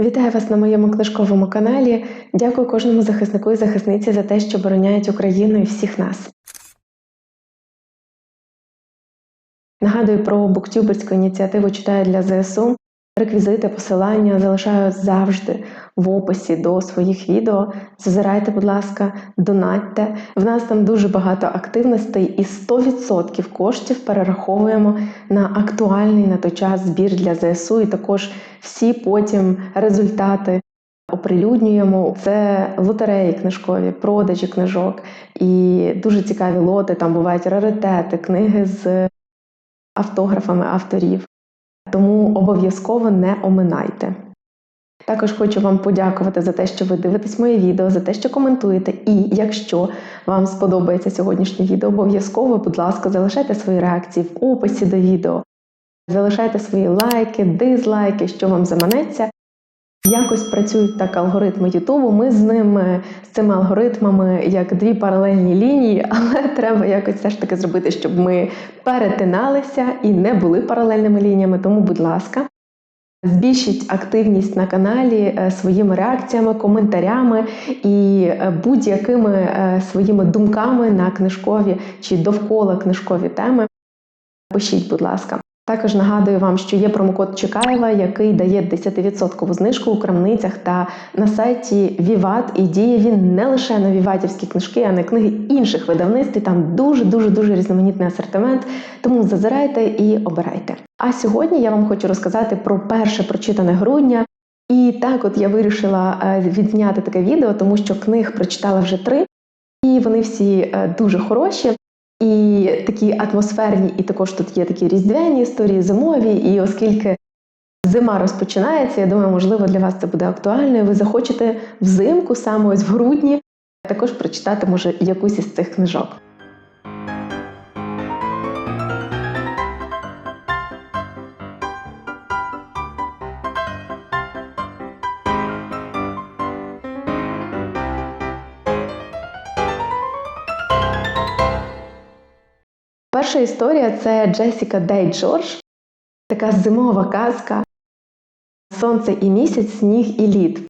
Вітаю вас на моєму книжковому каналі. Дякую кожному захиснику і захисниці за те, що обороняють Україну і всіх нас. Нагадую про буктюберську ініціативу читаю для ЗСУ. Реквізити, посилання залишаю завжди в описі до своїх відео. Зазирайте, будь ласка, донатьте. В нас там дуже багато активностей, і 100% коштів перераховуємо на актуальний на той час збір для ЗСУ. І також всі потім результати оприлюднюємо. Це лотереї книжкові, продажі книжок і дуже цікаві лоти. Там бувають раритети, книги з автографами авторів. Тому обов'язково не оминайте. Також хочу вам подякувати за те, що ви дивитесь моє відео, за те, що коментуєте. І якщо вам сподобається сьогоднішнє відео, обов'язково, будь ласка, залишайте свої реакції в описі до відео, залишайте свої лайки, дизлайки, що вам заманеться. Якось працюють так алгоритми Ютубу. Ми з ними, з цими алгоритмами, як дві паралельні лінії, але треба якось все ж таки зробити, щоб ми перетиналися і не були паралельними лініями. Тому, будь ласка, збільшіть активність на каналі е, своїми реакціями, коментарями і е, будь-якими е, своїми думками на книжкові чи довкола книжкові теми. Пишіть, будь ласка. Також нагадую вам, що є промокод Чекаєва, який дає 10% знижку у крамницях та на сайті Віват. І діє він не лише на віватівські книжки, а на книги інших видавництв. І Там дуже дуже дуже різноманітний асортимент. Тому зазирайте і обирайте. А сьогодні я вам хочу розказати про перше прочитане грудня. І так, от я вирішила е, відзняти таке відео, тому що книг прочитала вже три, і вони всі е, дуже хороші. І такі атмосферні, і також тут є такі різдвяні історії, зимові. І оскільки зима розпочинається, я думаю, можливо, для вас це буде актуально. Ви захочете взимку, саме ось в грудні, також прочитати, може, якусь із цих книжок. Перша історія це Джесіка Дей Джордж, така зимова казка Сонце і місяць, сніг і лід.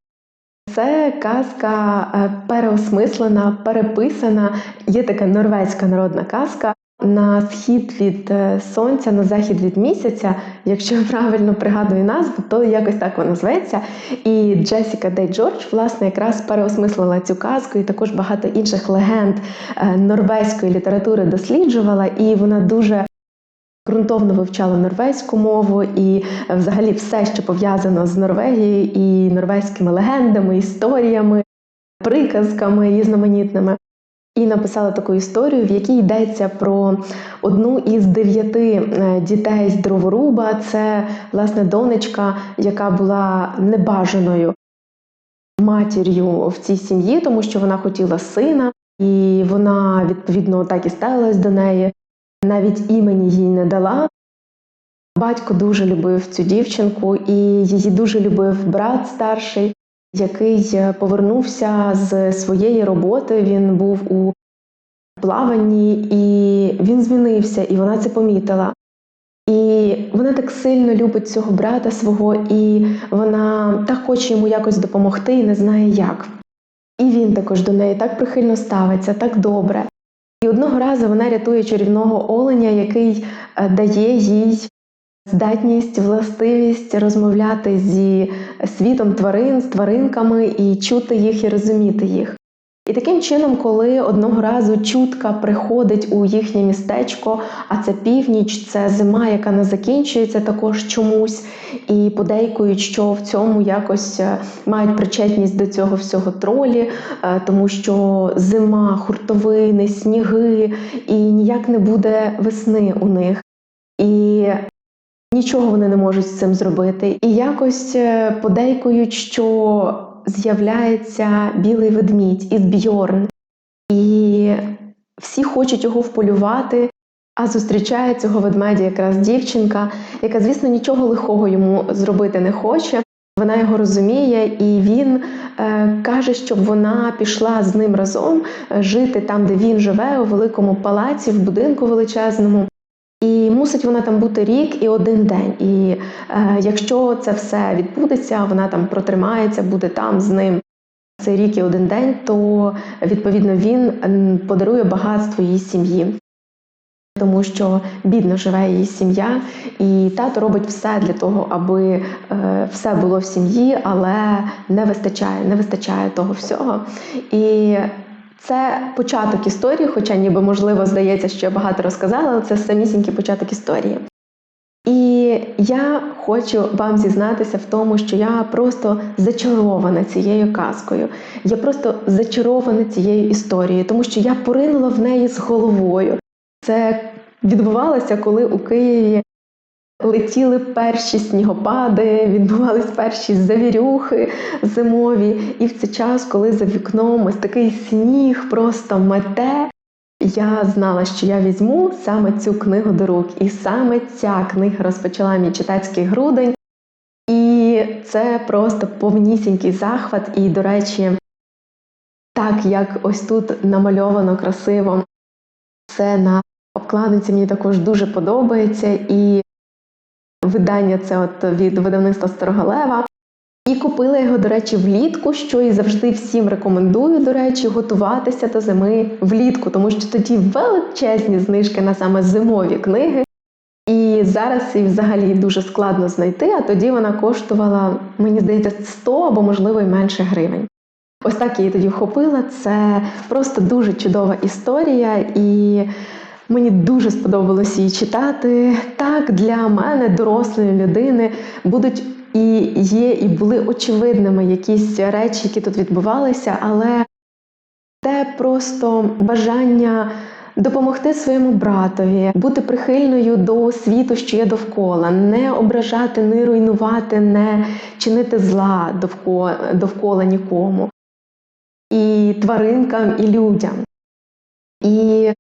Це казка е, переосмислена, переписана. Є така норвезька народна казка. На схід від е, сонця, на захід від місяця, якщо я правильно пригадую назву, то якось так вона зветься. І Джесіка Дей Джордж, власне, якраз переосмислила цю казку, і також багато інших легенд е, норвезької літератури досліджувала, і вона дуже ґрунтовно вивчала норвезьку мову і взагалі все, що пов'язано з Норвегією, і норвезькими легендами, історіями, приказками різноманітними. І написала таку історію, в якій йдеться про одну із дев'яти е, дітей з дроворуба. Це власне донечка, яка була небажаною матір'ю в цій сім'ї, тому що вона хотіла сина, і вона відповідно так і ставилась до неї. Навіть імені їй не дала. Батько дуже любив цю дівчинку, і її дуже любив брат старший який е, повернувся з своєї роботи. Він був у плаванні, і він змінився, і вона це помітила. І вона так сильно любить цього брата свого, і вона так хоче йому якось допомогти і не знає як. І він також до неї так прихильно ставиться, так добре. І одного разу вона рятує чарівного оленя, який е, дає їй здатність, властивість розмовляти зі світом тварин, з тваринками і чути їх і розуміти їх. І таким чином, коли одного разу чутка приходить у їхнє містечко, а це північ, це зима, яка не закінчується також чомусь, і подейкують, що в цьому якось е, мають причетність до цього всього тролі, е, тому що зима, хуртовини, сніги, і ніяк не буде весни у них. І Нічого вони не можуть з цим зробити. І якось е, подейкують, що з'являється білий ведмідь із Бьорн. І всі хочуть його вполювати, а зустрічає цього ведмедя якраз дівчинка, яка, звісно, нічого лихого йому зробити не хоче. Вона його розуміє, і він е, каже, щоб вона пішла з ним разом е, жити там, де він живе, у великому палаці, в будинку величезному. І мусить вона там бути рік і один день. І е, якщо це все відбудеться, вона там протримається, буде там з ним цей рік і один день, то відповідно він подарує багатство її сім'ї. Тому що бідно живе її сім'я, і тато робить все для того, аби е, все було в сім'ї, але не вистачає, не вистачає того всього. І це початок історії, хоча ніби можливо здається, що я багато розказала, але це самісінький початок історії. І я хочу вам зізнатися в тому, що я просто зачарована цією казкою. Я просто зачарована цією історією, тому що я поринула в неї з головою. Це відбувалося, коли у Києві летіли перші снігопади, відбувались перші завірюхи зимові. І в цей час, коли за вікном ось такий сніг просто мете, я знала, що я візьму саме цю книгу до рук. І саме ця книга розпочала мій читацький грудень. І це просто повнісінький захват. І, до речі, так як ось тут намальовано красиво, це на обкладинці мені також дуже подобається. І видання це от від видавництва Старогалева. І купила його, до речі, влітку, що і завжди всім рекомендую, до речі, готуватися до зими влітку, тому що тоді величезні знижки на саме зимові книги. І зараз її взагалі дуже складно знайти, а тоді вона коштувала, мені здається, 100 або, можливо, і менше гривень. Ось так я її тоді вхопила. Це просто дуже чудова історія, і мені дуже сподобалось її читати. Так, для мене, дорослої людини, будуть і є, і були очевидними якісь речі, які тут відбувалися, але те просто бажання допомогти своєму братові, бути прихильною до світу, що є довкола, не ображати, не руйнувати, не чинити зла довкола, довкола нікому, і тваринкам, і людям. І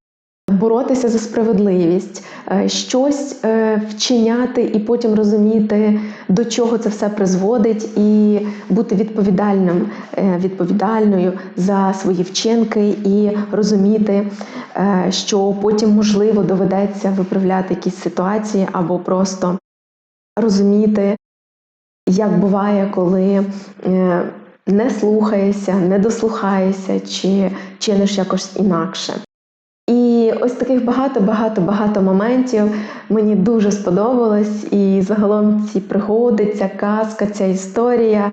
боротися за справедливість, е, щось е, вчиняти і потім розуміти, до чого це все призводить, і бути відповідальним, е, відповідальною за свої вчинки, і розуміти, що потім можливо доведеться виправляти якісь ситуації, або просто розуміти, як буває, коли. Не слухаєшся, не дослухаєшся, чи чиниш якось інакше. Ось таких багато-багато-багато моментів мені дуже сподобалось. І загалом ці пригоди, ця казка, ця історія.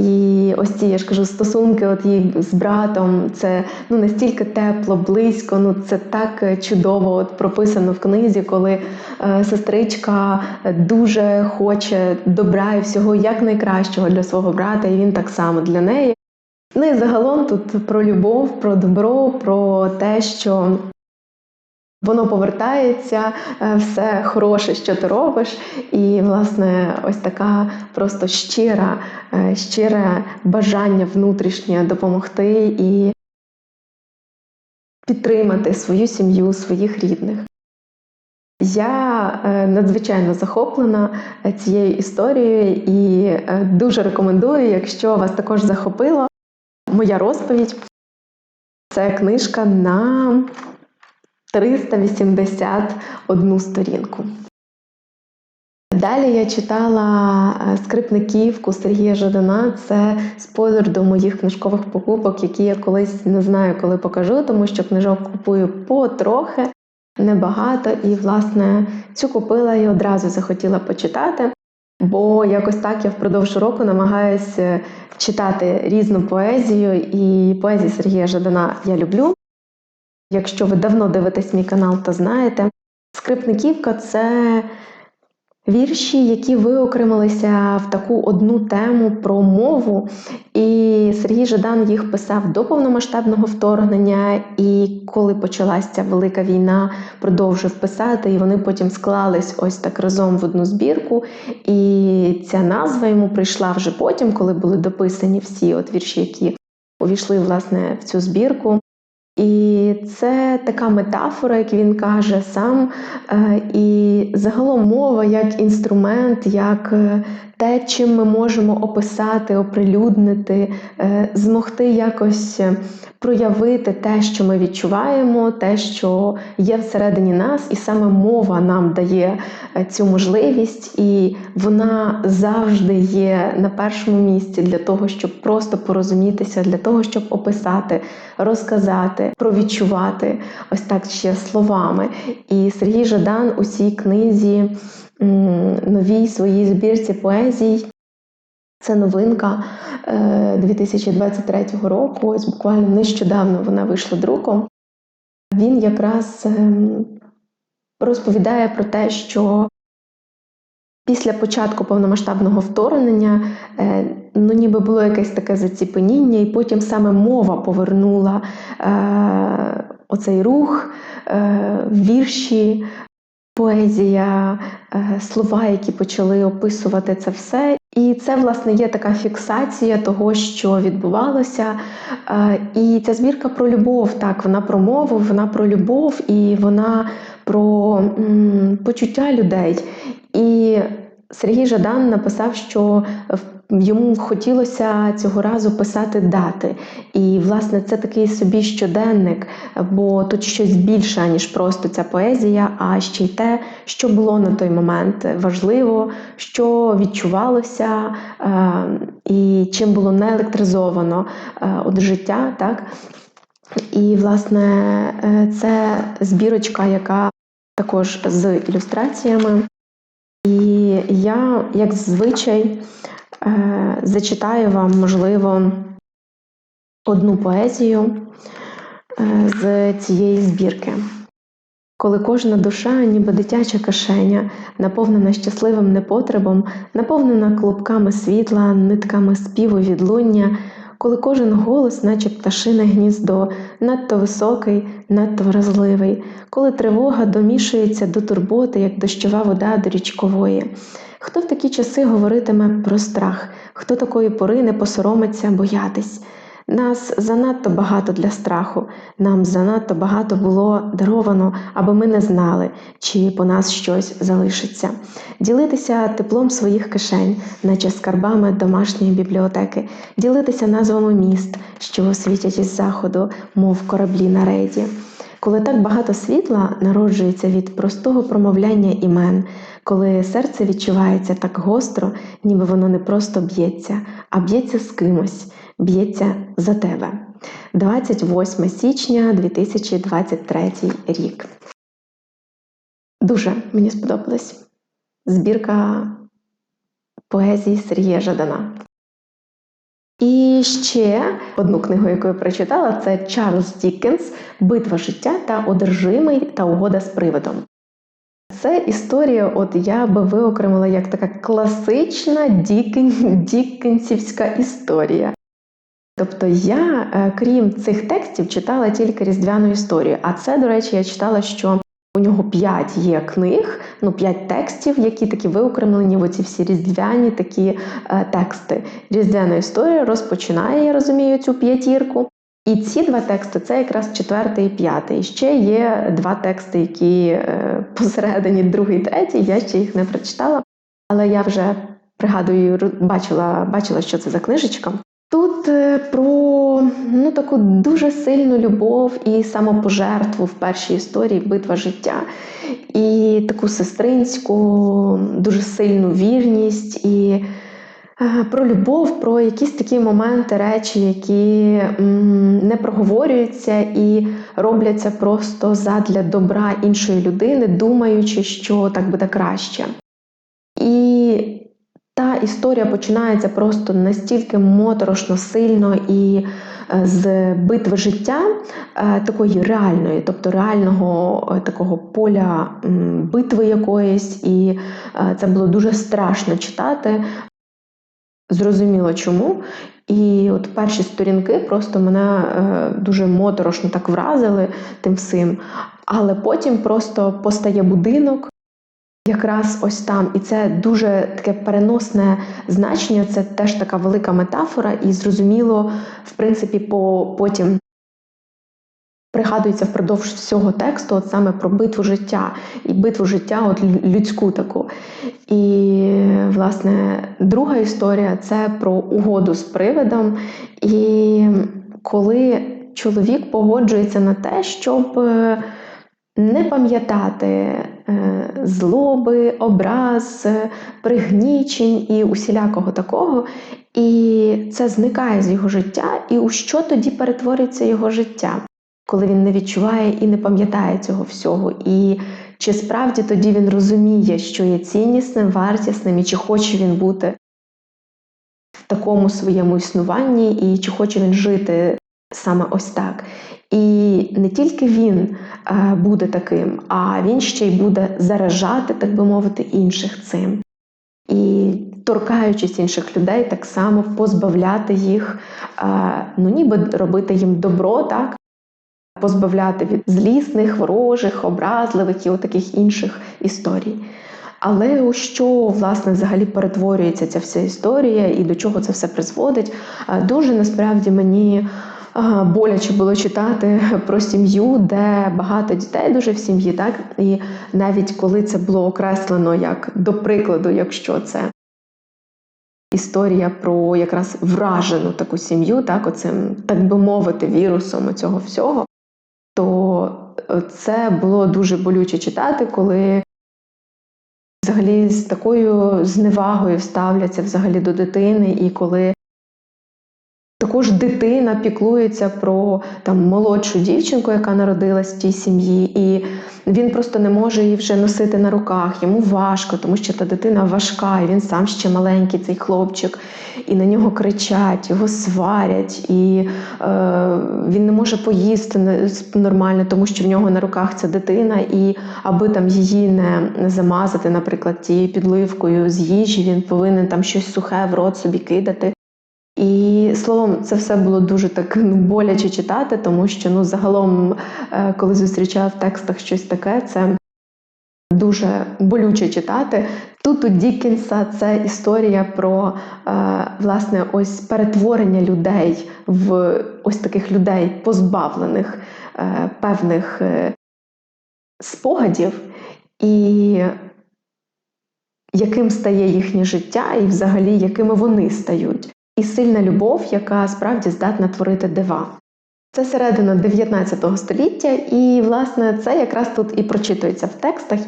І ось ці, я ж кажу, стосунки от їх з братом, це ну настільки тепло, близько. Ну це так чудово от прописано в книзі, коли е, сестричка дуже хоче добра і всього як найкращого для свого брата, і він так само для неї. Ну і загалом тут про любов, про добро, про те, що Воно повертається, е, все хороше, що ти робиш, і, власне, ось така просто щира, е, щире бажання внутрішнє допомогти і підтримати свою сім'ю, своїх рідних. Я е, надзвичайно захоплена цією історією і дуже рекомендую, якщо вас також захопило, моя розповідь це книжка на 381 сторінку. Далі я читала е, скрипниківку Сергія Жадана. Це спойлер до моїх книжкових покупок, які я колись не знаю, коли покажу, тому що книжок купую потрохи, небагато. І, власне, цю купила і одразу захотіла почитати. Бо якось так я впродовж року намагаюся читати різну поезію, і поезію Сергія Жадана я люблю. Якщо ви давно дивитесь мій канал, то знаєте, скрипниківка це вірші, які виокремилися в таку одну тему про мову. І Сергій Жадан їх писав до повномасштабного вторгнення, і коли почалася велика війна, продовжив писати, і вони потім склались ось так разом в одну збірку. І ця назва йому прийшла вже потім, коли були дописані всі от вірші, які увійшли власне в цю збірку. І І це така метафора, як він каже сам. Е, І загалом мова як інструмент, як е, те, чим ми можемо описати, оприлюднити, е, змогти якось проявити те, що ми відчуваємо, те, що є всередині нас, і саме мова нам дає цю можливість, і вона завжди є на першому місці для того, щоб просто порозумітися, для того, щоб описати, розказати, провідчувати ось так ще словами. І Сергій Жадан у цій книзі новій своїй збірці поезій. Це новинка е, 2023 року. Ось буквально нещодавно вона вийшла друком. Він якраз ем, розповідає про те, що після початку повномасштабного вторгнення е, ну, ніби було якесь таке заціпеніння, і потім саме мова повернула е, оцей рух, е, вірші, поезія, е, слова, які почали описувати це все. І це, власне, є така фіксація того, що відбувалося. Е, І ця збірка про любов, так, вона про мову, вона про любов і вона про м, почуття людей. І Сергій Жадан написав, що йому хотілося цього разу писати дати. І, власне, це такий собі щоденник, бо тут щось більше, ніж просто ця поезія, а ще й те, що було на той момент важливо, що відчувалося, е, і чим було не електризовано е, от життя. Так? І, власне, е, це збірочка, яка також з ілюстраціями. І я, як звичай, зачитаю вам, можливо, одну поезію е, з цієї збірки. Коли кожна душа, ніби дитяча кишеня, наповнена щасливим непотребом, наповнена клубками світла, нитками співу відлуння, коли кожен голос, наче пташине гніздо, надто високий, надто вразливий, коли тривога домішується до турботи, як дощова вода до річкової. Хто в такі часи говоритиме про страх, хто такої пори не посоромиться боятись? Нас занадто багато для страху, нам занадто багато було даровано, аби ми не знали, чи по нас щось залишиться. Ділитися теплом своїх кишень, наче скарбами домашньої бібліотеки, ділитися назвами міст, що світять із заходу, мов кораблі на рейді. Коли так багато світла народжується від простого промовляння імен, коли серце відчувається так гостро, ніби воно не просто б'ється, а б'ється з кимось, б'ється за тебе. 28 січня 2023 рік. Дуже мені сподобалась збірка поезії Сергія Жадана. І ще одну книгу, яку я прочитала, це Чарльз Діккенс Битва життя та одержимий та угода з привидом. Це історія, от я би виокремила як така класична діккен, діккенсівська історія. Тобто я, е, крім цих текстів, читала тільки різдвяну історію. А це, до речі, я читала, що у нього п'ять є книг, ну п'ять текстів, які такі виокремлені в оці всі різдвяні такі е, тексти. Різдвяна історія розпочинає, я розумію, цю п'ятірку. І ці два тексти це якраз четвертий і п'ятий. Ще є два тексти, які е, посередині другий, третій. Я ще їх не прочитала, але я вже пригадую, бачила, бачила, що це за книжечка. Тут е, про ну, таку дуже сильну любов і самопожертву в першій історії битва життя, і таку сестринську, дуже сильну вірність, і про любов, про якісь такі моменти, речі, які не проговорюються і робляться просто задля добра іншої людини, думаючи, що так буде краще. І та історія починається просто настільки моторошно сильно і е, з битви життя е, такої реальної, тобто реального е, такого поля битви якоїсь, і е, це було дуже страшно читати. Зрозуміло чому. І от перші сторінки просто мене е, дуже моторошно так вразили тим всім. Але потім просто постає будинок, Якраз ось там, і це дуже таке переносне значення, це теж така велика метафора, і зрозуміло, в принципі, по потім пригадується впродовж всього тексту, от саме про битву життя і битву життя, от людську таку. І, власне, друга історія це про угоду з привидом. І коли чоловік погоджується на те, щоб е, не пам'ятати е, злоби, образ, е, пригнічень і усілякого такого, і це зникає з його життя, і у що тоді перетворюється його життя, коли він не відчуває і не пам'ятає цього всього. І чи справді тоді він розуміє, що є ціннісним, вартісним, і чи хоче він бути в такому своєму існуванні, і чи хоче він жити саме ось так. І не тільки він е, буде таким, а він ще й буде заражати, так би мовити, інших цим. І торкаючись інших людей, так само позбавляти їх, е, ну ніби робити їм добро, так? Позбавляти від злісних, ворожих, образливих і таких інших історій. Але у що власне взагалі перетворюється ця вся історія і до чого це все призводить? Дуже насправді мені боляче було читати про сім'ю, де багато дітей дуже в сім'ї, так і навіть коли це було окреслено як до прикладу, якщо це історія про якраз вражену таку сім'ю, так оцим, так би мовити, вірусом цього всього, то е, це було дуже болюче читати, коли взагалі з такою зневагою ставляться взагалі до дитини, і коли також дитина піклується про там молодшу дівчинку, яка народилась в тій сім'ї, і він просто не може її вже носити на руках. Йому важко, тому що та дитина важка, і він сам ще маленький, цей хлопчик, і на нього кричать, його сварять, і е, він не може поїсти нормально, тому що в нього на руках ця дитина, і аби там її не замазати, наприклад, тією підливкою з їжі, він повинен там щось сухе в рот собі кидати. І словом, це все було дуже так ну, боляче читати, тому що ну загалом, е, коли зустрічав в текстах щось таке, це дуже болюче читати. Тут у Діккенса це історія про е, власне ось перетворення людей в ось таких людей, позбавлених е, певних спогадів, і яким стає їхнє життя, і взагалі якими вони стають і сильна любов, яка справді здатна творити дива. Це середина 19 століття, і, власне, це якраз тут і прочитується в текстах.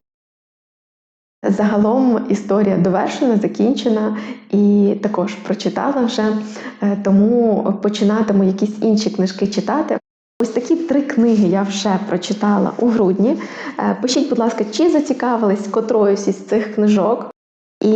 Загалом історія довершена, закінчена і також прочитала вже, е, тому починатиму якісь інші книжки читати. Ось такі три книги я вже прочитала у грудні. Е, Пишіть, будь ласка, чи зацікавились котроюсь із цих книжок, і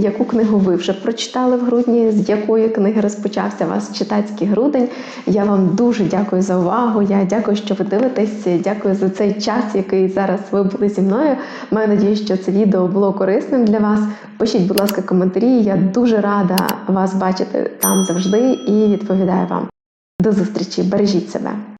яку книгу ви вже прочитали в грудні, з якої книги розпочався ваш читацький грудень. Я вам дуже дякую за увагу. Я дякую, що ви дивитесь. Дякую за цей час, який зараз ви були зі мною. Маю надію, що це відео було корисним для вас. Пишіть, будь ласка, коментарі. Я дуже рада вас бачити там завжди і відповідаю вам. До зустрічі! Бережіть себе!